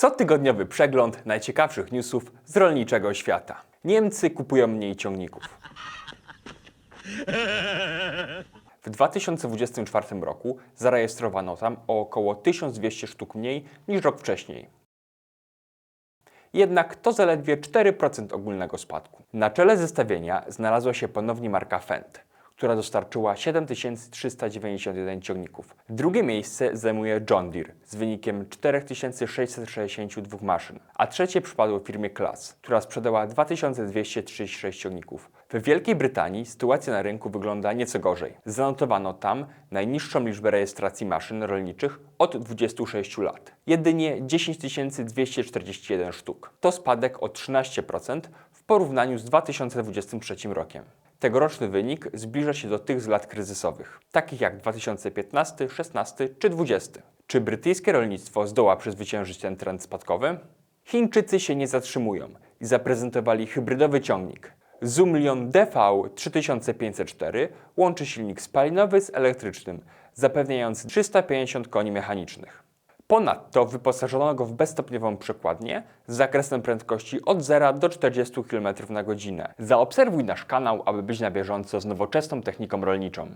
Cotygodniowy przegląd najciekawszych newsów z rolniczego świata. Niemcy kupują mniej ciągników. W 2024 roku zarejestrowano tam o około 1200 sztuk mniej niż rok wcześniej. Jednak to zaledwie 4% ogólnego spadku. Na czele zestawienia znalazła się ponownie marka Fendt, która dostarczyła 7391 ciągników. Drugie miejsce zajmuje John Deere z wynikiem 4662 maszyn, a trzecie przypadło firmie Class, która sprzedała 2236 ciągników. W Wielkiej Brytanii sytuacja na rynku wygląda nieco gorzej. Zanotowano tam najniższą liczbę rejestracji maszyn rolniczych od 26 lat. Jedynie 10 241 sztuk. To spadek o 13% w porównaniu z 2023 rokiem. Tegoroczny wynik zbliża się do tych z lat kryzysowych, takich jak 2015, 16 czy 20. Czy brytyjskie rolnictwo zdoła przezwyciężyć ten trend spadkowy? Chińczycy się nie zatrzymują i zaprezentowali hybrydowy ciągnik. Zoomlion DV 3504 łączy silnik spalinowy z elektrycznym, zapewniając 350 koni mechanicznych. Ponadto wyposażono go w bezstopniową przekładnię z zakresem prędkości od 0 do 40 km na godzinę. Zaobserwuj nasz kanał, aby być na bieżąco z nowoczesną techniką rolniczą.